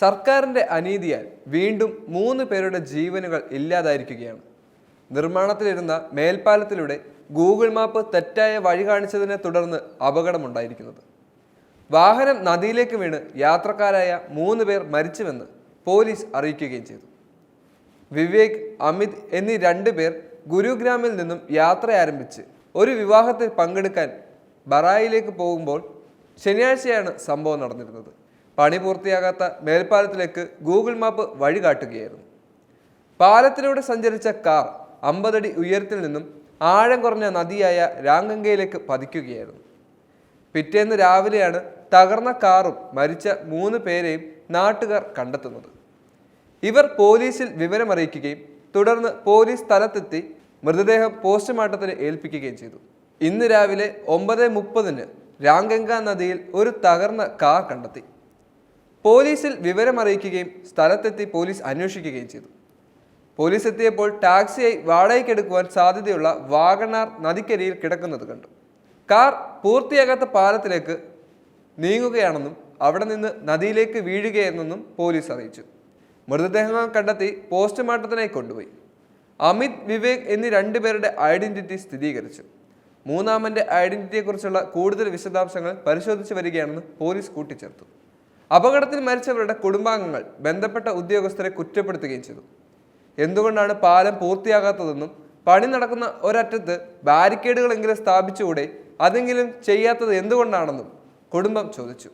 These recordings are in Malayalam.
സർക്കാരിന്റെ അനീതിയാൽ വീണ്ടും മൂന്ന് പേരുടെ ജീവനുകൾ ഇല്ലാതായിരിക്കുകയാണ്. നിർമ്മാണത്തിലിരുന്ന മേൽപ്പാലത്തിലൂടെ ഗൂഗിൾ മാപ്പ് തെറ്റായ വഴി കാണിച്ചതിനെ തുടർന്ന് അപകടമുണ്ടായിരിക്കുന്നത്. വാഹനം നദിയിലേക്ക് വീണ് യാത്രക്കാരായ മൂന്ന് പേർ മരിച്ചുവെന്ന് പോലീസ് അറിയിക്കുകയും ചെയ്തു. വിവേക് അമിത് എന്നീ രണ്ടു പേർ ഗുരുഗ്രാമിൽ നിന്നും യാത്ര ആരംഭിച്ച് ഒരു വിവാഹത്തിൽ പങ്കെടുക്കാൻ ബറായിലേക്ക് പോകുമ്പോൾ ശനിയാഴ്ചയാണ് സംഭവം നടന്നിരുന്നത്. പണി പൂർത്തിയാകാത്ത മേൽപ്പാലത്തിലേക്ക് ഗൂഗിൾ മാപ്പ് വഴി കാട്ടുകയായിരുന്നു. പാലത്തിലൂടെ സഞ്ചരിച്ച കാർ അമ്പതടി ഉയരത്തിൽ നിന്നും ആഴം കുറഞ്ഞ നദിയായ രാംഗംഗയിലേക്ക് പതിക്കുകയായിരുന്നു. പിറ്റേന്ന് രാവിലെയാണ് തകർന്ന കാറും മരിച്ച മൂന്ന് പേരെയും നാട്ടുകാർ കണ്ടെത്തുന്നത്. ഇവർ പോലീസിൽ വിവരമറിയിക്കുകയും തുടർന്ന് പോലീസ് സ്ഥലത്തെത്തി മൃതദേഹം പോസ്റ്റ്മോർട്ടത്തിന് ഏൽപ്പിക്കുകയും ചെയ്തു. ഇന്ന് രാവിലെ ഒമ്പത് മുപ്പതിന് രാംഗംഗ നദിയിൽ ഒരു തകർന്ന കാർ കണ്ടെത്തി. പോലീസിൽ വിവരമറിയിക്കുകയും സ്ഥലത്തെത്തി പോലീസ് അന്വേഷിക്കുകയും ചെയ്തു. പോലീസ് എത്തിയപ്പോൾ ടാക്സിയായി വാടകയ്ക്കെടുക്കുവാൻ സാധ്യതയുള്ള വാഗണാർ നദിക്കരിയിൽ കിടക്കുന്നത് കണ്ടു. കാർ പൂർത്തിയാകാത്ത പാലത്തിലേക്ക് നീങ്ങുകയാണെന്നും അവിടെ നിന്ന് നദിയിലേക്ക് വീഴുകയെന്നും പോലീസ് അറിയിച്ചു. മൃതദേഹങ്ങൾ കണ്ടെത്തി പോസ്റ്റ്മോർട്ടത്തിനായി കൊണ്ടുപോയി. അമിത് വിവേക് എന്നീ രണ്ടുപേരുടെ ഐഡന്റിറ്റി സ്ഥിരീകരിച്ചു. മൂന്നാമന്റെ ഐഡന്റിറ്റിയെക്കുറിച്ചുള്ള കൂടുതൽ വിശദാംശങ്ങൾ പരിശോധിച്ചു വരികയാണെന്ന് പോലീസ് കൂട്ടിച്ചേർത്തു. അപകടത്തിൽ മരിച്ചവരുടെ കുടുംബാംഗങ്ങൾ ബന്ധപ്പെട്ട ഉദ്യോഗസ്ഥരെ കുറ്റപ്പെടുത്തുകയും ചെയ്തു. എന്തുകൊണ്ടാണ് പാലം പൂർത്തിയാകാത്തതെന്നും പണി നടക്കുന്ന ഒരറ്റത്ത് ബാരിക്കേഡുകളെങ്കിലും സ്ഥാപിച്ചുകൂടെ അതെങ്കിലും ചെയ്യാത്തത് എന്തുകൊണ്ടാണെന്നും കുടുംബം ചോദിച്ചു.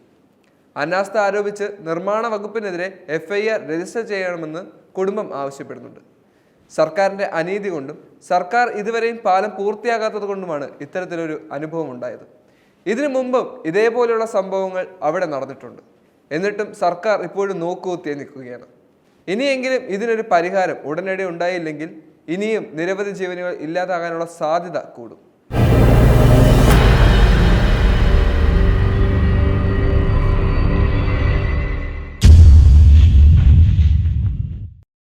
അനാസ്ഥ ആരോപിച്ച് നിർമ്മാണ വകുപ്പിനെതിരെ എഫ് ഐ ആർ രജിസ്റ്റർ ചെയ്യണമെന്ന് കുടുംബം ആവശ്യപ്പെടുന്നുണ്ട്. സർക്കാരിന്റെ അനീതി കൊണ്ടും സർക്കാർ ഇതുവരെയും പാലം പൂർത്തിയാകാത്തത് കൊണ്ടുമാണ് ഇത്തരത്തിലൊരു അനുഭവം ഉണ്ടായത് ഇതിനു മുമ്പും ഇതേപോലെയുള്ള സംഭവങ്ങൾ അവിടെ നടന്നിട്ടുണ്ട്. എന്നിട്ടും സർക്കാർ ഇപ്പോഴും നോക്കുകുത്തിയെ നിൽക്കുകയാണ്. ഇനിയെങ്കിലും ഇതിനൊരു പരിഹാരം ഉടനടി ഉണ്ടായില്ലെങ്കിൽ ഇനിയും നിരവധി ജീവനുകൾ ഇല്ലാതാകാനുള്ള സാധ്യത കൂടും.